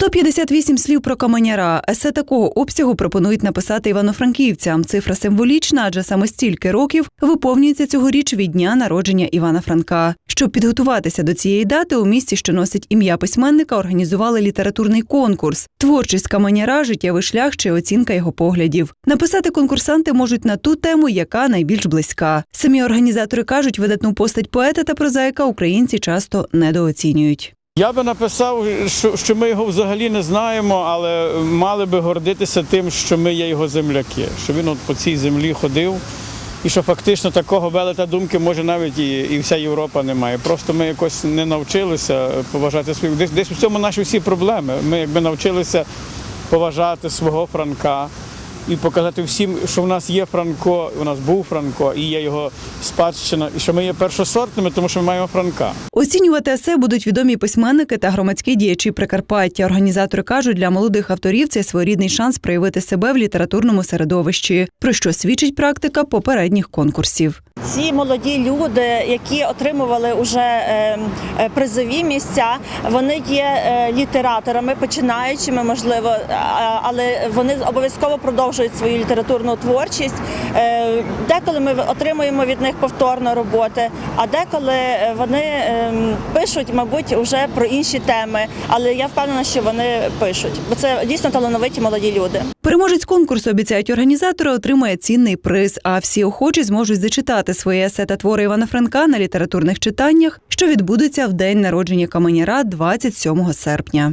158 слів про каменяра. Есе такого обсягу пропонують написати івано-франківцям. Цифра символічна, адже саме стільки років виповнюється цьогоріч від дня народження Івана Франка. Щоб підготуватися до цієї дати, у місті, що носить ім'я письменника, організували літературний конкурс. Творчість каменяра, життєвий шлях чи оцінка його поглядів. Написати конкурсанти можуть на ту тему, яка найбільш близька. Самі організатори кажуть, видатну постать поета та прозаїка українці часто недооцінюють. Я би написав, що, ми його взагалі не знаємо, але мали би гордитися тим, що ми є його земляки, що він от по цій землі ходив. І що фактично такого велета думки може навіть і, і вся Європа не має. Просто ми якось не навчилися поважати своїх. Десь, десь в цьому наші всі проблеми. Ми якби навчилися поважати свого Франка і показати всім, що в нас є Франко, у нас був Франко, і є його спадщина, і що ми є першосортними, тому що ми маємо Франка. Оцінювати есе будуть відомі письменники та громадські діячі Прикарпаття. Організатори кажуть, для молодих авторів це своєрідний шанс проявити себе в літературному середовищі, про що свідчить практика попередніх конкурсів. Ці молоді люди, які отримували вже е, е, призові місця, вони є е, літераторами, починаючими, можливо, але вони обов'язково продовжують свою літературну творчість. Е, Деколи ми отримуємо від них повторно роботи, а деколи е, вони е, пишуть, мабуть, вже про інші теми. Але я впевнена, що вони пишуть, бо це дійсно талановиті молоді люди. Переможець конкурсу обіцяють організатори отримає цінний приз. А всі охочі зможуть зачитати свої есе та твори Івана Франка на літературних читаннях, що відбудуться в день народження каменяра 27 серпня.